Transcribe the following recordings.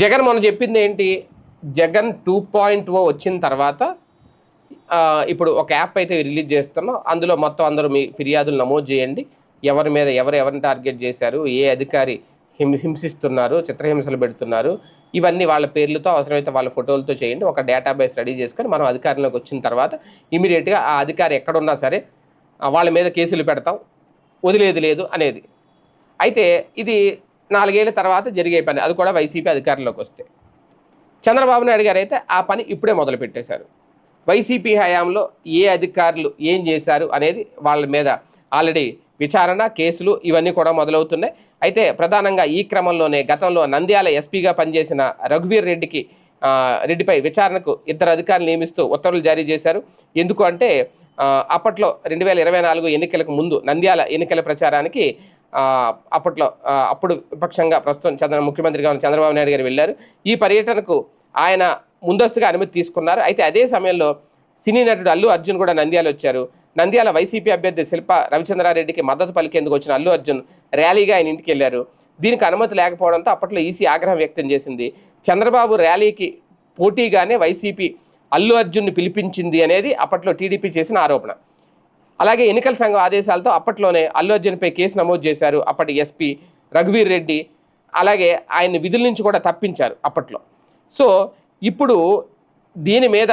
జగన్ మొన్న చెప్పింది ఏంటి? జగన్ టూ పాయింట్ ఓ వచ్చిన తర్వాత ఇప్పుడు ఒక యాప్ అయితే రిలీజ్ చేస్తున్నాం. అందులో మొత్తం అందరూ మీ ఫిర్యాదులు నమోదు చేయండి. ఎవరి మీద ఎవరు ఎవరిని టార్గెట్ చేశారు? ఏ అధికారి హిం హింసిస్తున్నారు? చిత్రహింసలు పెడుతున్నారు? ఇవన్నీ వాళ్ళ పేర్లతో అవసరమైతే వాళ్ళ ఫోటోలతో చేయండి. ఒక డేటాబేస్ రెడీ చేసుకొని మనం అధికారంలోకి వచ్చిన తర్వాత ఇమీడియట్గా ఆ అధికారి ఎక్కడున్నా సరే వాళ్ళ మీద కేసులు పెడతాం. వదిలేది లేదు అనేది. అయితే ఇది నాలుగేళ్ళ తర్వాత జరిగే పని. అది కూడా వైసీపీ అధికారంలోకి వస్తే. చంద్రబాబు నాయుడు గారు అయితే ఆ పని ఇప్పుడే మొదలు పెట్టేశారు వైసీపీ హయాంలో ఏ అధికారులు ఏం చేశారు అనేది వాళ్ళ మీద ఆల్రెడీ విచారణ కేసులు ఇవన్నీ కూడా మొదలవుతున్నాయి. అయితే ప్రధానంగా ఈ క్రమంలోనే గతంలో నంద్యాల ఎస్పీగా పనిచేసిన రఘువీర్ రెడ్డికి రెడ్డిపై విచారణకు ఇద్దరు అధికారులు నియమిస్తూ ఉత్తర్వులు జారీ చేశారు. ఎందుకు అంటే అప్పట్లో రెండు వేల ఇరవై నాలుగు ఎన్నికలకు ముందు నంద్యాల ఎన్నికల ప్రచారానికి అప్పట్లో అప్పుడు విపక్షంగా ప్రస్తుతం చంద్ర ముఖ్యమంత్రిగా ఉన్న చంద్రబాబు నాయుడు గారు వెళ్ళారు. ఈ పర్యటనకు ఆయన ముందస్తుగా అనుమతి తీసుకున్నారు. అయితే అదే సమయంలో సినీ నటుడు అల్లు అర్జున్ కూడా నంద్యాల వచ్చారు. నంద్యాల వైసీపీ అభ్యర్థి శిల్ప రవిచంద్రారెడ్డికి మద్దతు పలికేందుకు వచ్చిన అల్లు అర్జున్ ర్యాలీగా ఆయన ఇంటికి వెళ్ళారు. దీనికి అనుమతి లేకపోవడంతో అప్పట్లో ఈసీ ఆగ్రహం వ్యక్తం చేసింది. చంద్రబాబు ర్యాలీకి పోటీగానే వైసీపీ అల్లు అర్జున్ని పిలిపించింది అనేది అప్పట్లో టీడీపీ చేసిన ఆరోపణ. అలాగే ఎన్నికల సంఘం ఆదేశాలతో అప్పట్లోనే అల్లు అర్జున్పై కేసు నమోదు చేశారు. అప్పటి ఎస్పీ రఘువీర్ రెడ్డి. అలాగే ఆయన విధుల నుంచి కూడా తప్పించారు అప్పట్లో. సో ఇప్పుడు దీని మీద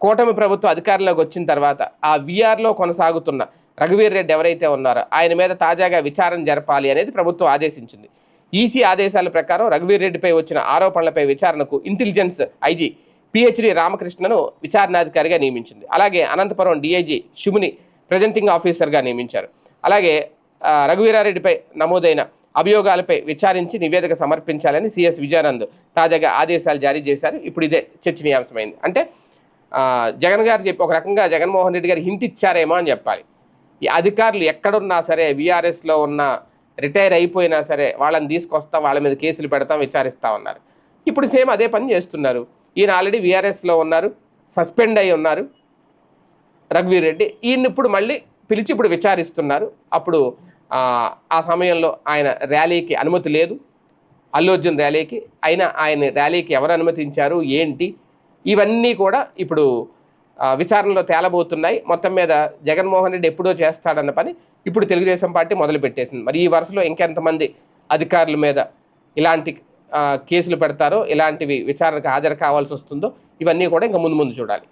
కూటమి ప్రభుత్వం అధికారంలోకి వచ్చిన తర్వాత ఆ వీఆర్లో కొనసాగుతున్న రఘువీర్ రెడ్డి ఎవరైతే ఉన్నారో ఆయన మీద తాజాగా విచారణ జరపాలి అనేది ప్రభుత్వం ఆదేశించింది. ఈసీ ఆదేశాల ప్రకారం రఘువీర్ రెడ్డిపై వచ్చిన ఆరోపణలపై విచారణకు ఇంటెలిజెన్స్ ఐజీ పిహెచ్డి రామకృష్ణను విచారణాధికారిగా నియమించింది. అలాగే అనంతపురం డిఐజీ శివుని ప్రజెంటింగ్ ఆఫీసర్గా నియమించారు. అలాగే రఘువీరారెడ్డిపై నమోదైన అభియోగాలపై విచారించి నివేదిక సమర్పించాలని సిఎస్ విజయానంద్ తాజాగా ఆదేశాలు జారీ చేశారు. ఇప్పుడు ఇదే చర్చనీయాంశమైంది. అంటే జగన్ గారు చెప్పి ఒక రకంగా జగన్మోహన్ రెడ్డి గారు హింట్ ఇచ్చారేమో అని చెప్పాలి. ఈ అధికారులు ఎక్కడున్నా సరే వీఆర్ఎస్లో ఉన్న రిటైర్ అయిపోయినా సరే వాళ్ళని తీసుకొస్తాం వాళ్ళ మీద కేసులు పెడతాం విచారిస్తా ఉన్నారు. ఇప్పుడు సేమ్ అదే పని చేస్తున్నారు. ఈయన ఆల్రెడీ వీఆర్ఎస్లో ఉన్నారు సస్పెండ్ అయి ఉన్నారు. రఘువీర్ రెడ్డి. ఈయన ఇప్పుడు మళ్ళీ పిలిచి ఇప్పుడు విచారిస్తున్నారు. అప్పుడు ఆ, సమయంలో ఆయన ర్యాలీకి అనుమతి లేదు. అల్లు అర్జున్ ర్యాలీకి. అయినా ఆయన ర్యాలీకి ఎవరు అనుమతించారు? ఏంటి? ఇవన్నీ కూడా ఇప్పుడు విచారణలో తేలబోతున్నాయి. మొత్తం మీద జగన్మోహన్ రెడ్డి ఎప్పుడో చేస్తాడన్న పని ఇప్పుడు తెలుగుదేశం పార్టీ మొదలు పెట్టేసింది మరి ఈ వరుసలో ఇంకెంతమంది అధికారుల మీద ఇలాంటి కేసులు పెడతారో ఇలాంటివి విచారణకు హాజరు కావాల్సి వస్తుందో ఇవన్నీ కూడా ఇంకా ముందు ముందు చూడాలి.